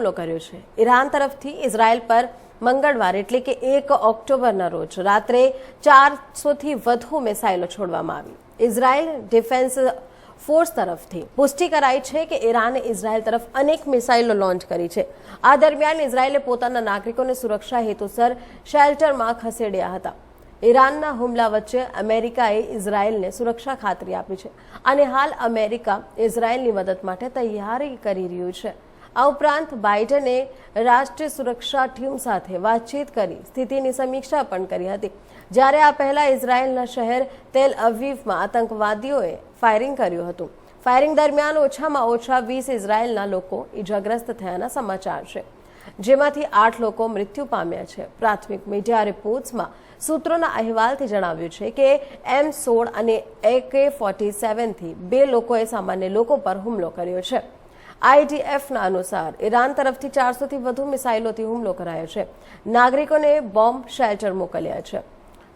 હુમલો કર્યો છે. ઈરાન તરફથી ઇઝરાયલ પર મંગળવાર એટલે કે એક ઓક્ટોબરના રોજ રાત્રે ચારસોથી વધુ મિસાઇલો છોડવામાં આવી. ઇઝરાયલ ડિફેન્સ ફોર્સ તરફથી પુષ્ટિ કરાઈ છે કે ઈરાને ઇઝરાયલ તરફ અનેક મિસાઇલો લોન્ચ કરી છે. આ દરમિયાન ઇઝરાયલે પોતાના નાગરિકોને સુરક્ષા હેતુસર શેલ્ટરમાં ખસેડ્યા હતા. ઈરાનના હુમલા વચ્ચે અમેરિકાએ ઇઝરાયલને સુરક્ષા ખાતરી આપી છે અને હાલ અમેરિકા ઇઝરાયલની મદદ માટે તૈયારી કરી રહ્યું છે. આ ઉપરાંત બાઇડને રાષ્ટ્રીય સુરક્ષા ટીમ સાથે વાતચીત કરી સ્થિતિની સમીક્ષા પણ કરી હતી. જ્યારે આ પહેલા ઇઝરાયેલના શહેર તેલ અવીવમાં આતંકવાદીઓએ ફાયરિંગ કર્યું હતું. ફાયરિંગ દરમિયાન ઓછામાં ઓછા વીસ ઇઝરાયેલના લોકો ઇજાગ્રસ્ત થયાના સમાચાર છે. જેમાંથી આઠ લોકો મૃત્યુ પામ્યા છે. પ્રાથમિક મીડિયા રિપોર્ટ્સમાં સૂત્રોના અહેવાલથી જણાવ્યું છે કે એમ સોળ અને એકે ફોર્ટી સેવનથી બે લોકોએ સામાન્ય લોકો પર હુમલો કર્યો છે. આઈડીએફના અનુસાર ઈરાન તરફથી ચારસોથી વધુ મિસાઇલોથી હુમલો કરાયો છે. નાગરિકોને બોમ્બ શેલ્ટર મોકલ્યા છે.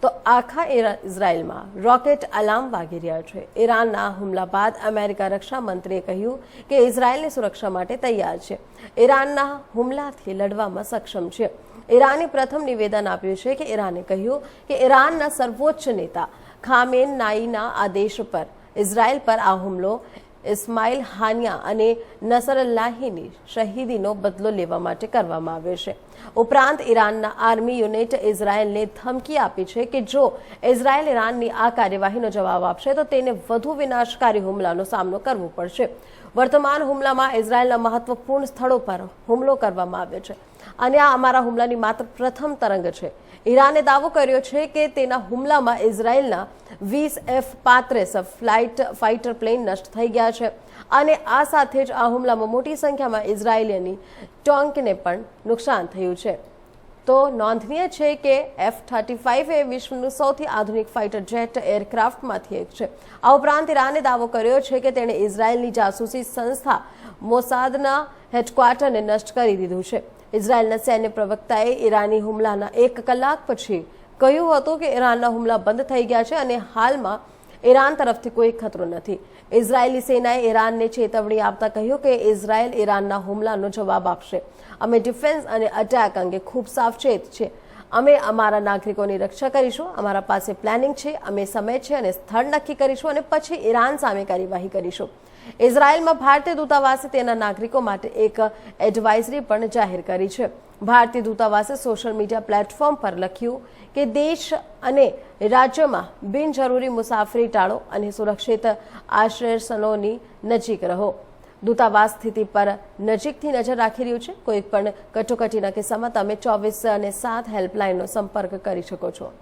તો આખા ઇઝરાયલમાં રોકેટ અલાર્મ વાગી રહ્યા છે. ઈરાનના હુમલા બાદ અમેરિકા રક્ષા મંત્રીએ કહ્યું કે ઇઝરાયલની સુરક્ષા માટે તૈયાર છે. ઈરાનના હુમલાથી લડવામાં સક્ષમ છે. ઈરાને પ્રથમ નિવેદન આપ્યું છે કે ઈરાને કહ્યું કે ઈરાનના સર્વોચ્ચ નેતા ખામેન નાઈના આદેશ પર, ઇઝરાયલ પર આ હુમલો ઇસ્માઇલ હાનિયા અને નસરલ્લાહીની શહીદીનો બદલો લેવા માટે કરવામાં આવ્યો છે. ઉપરાંત ઈરાનના આર્મી યુનિટ ઇઝરાયલને ધમકી આપી છે કે જો ઇઝરાયલ ઈરાનની આ કાર્યવાહીનો જવાબ આપશે તો તેને વધુ વિનાશકારી હુમલાનો સામનો કરવો પડશે. વર્તમાન હુમલામાં ઇઝરાયલના મહત્વપૂર્ણ સ્થળો પર હુમલો કરવામાં આવ્યો છે. અને આ અમારા હુમલાની માત્ર પ્રથમ તરંગ છે. ઈરાને દાવો કર્યો છે કે તેના હુમલામાં ઇઝરાયલના વીસ એફ પાંત્રીસ ફ્લાઇટ ફાઇટર પ્લેન નષ્ટ થઈ ગયા છે. અને આ સાથે જ આ હુમલામાં મોટી સંખ્યામાં ઇઝરાયેલીની ટોંકને પણ નુકસાન થયું છે. તો નોંધનીય છે કે એફ થર્ટી ફાઇવ એ વિશ્વનું સૌથી આધુનિક ફાઇટર જેટ એરક્રાફ્ટમાંથી એક છે. આ ઉપરાંત ઈરાને દાવો કર્યો છે કે તેણે ઇઝરાયેલની જાસૂસી સંસ્થા મોસાદના હેડક્વાર્ટરને નષ્ટ કરી દીધું છે. ઇઝરાયેલના સૈન્ય પ્રવક્તાએ ઈરાની હુમલાના એક કલાક પછી કહ્યું હતું કે ઈરાનના હુમલા બંધ થઈ ગયા છે અને હાલમાં ઈરાન તરફથી કોઈ ખતરો નથી. ઇઝરાયેલી સેનાએ ઈરાનને ચેતવણી આપતા કહ્યું કે ઇઝરાયેલ ઈરાનના હુમલાનો જવાબ આપશે. અમે ડિફેન્સ અને અટેક અંગે ખૂબ સાવચેત છે. અમે અમારા નાગરિકોની રક્ષા કરીશું, અમારા પાસે પ્લાનિંગ છે, અમે સમય છે અને સ્થળ નક્કી કરીશું અને પછી ઈરાન સામે કાર્યવાહી કરીશું. ઇઝરાયલમાં ભારતીય દૂતાવાસે તેના નાગરિકો માટે એક એડવાઇઝરી પણ જાહેર કરી છે. ભારતીય દૂતાવાસે સોશિયલ મીડિયા પ્લેટફોર્મ પર લખ્યું કે દેશ અને રાજ્યમાં બિનજરૂરી મુસાફરી ટાળો અને સુરક્ષિત આશ્રયસ્થળોની નજીક રહો. દૂતાવાસ સ્થિતિ પર નજીકથી નજર રાખી રહ્યું છે. કોઈ પણ કટોકટીના કિસ્સામાં તમે ચોવીસ અને સાત હેલ્પલાઇનનો સંપર્ક કરી શકો છો.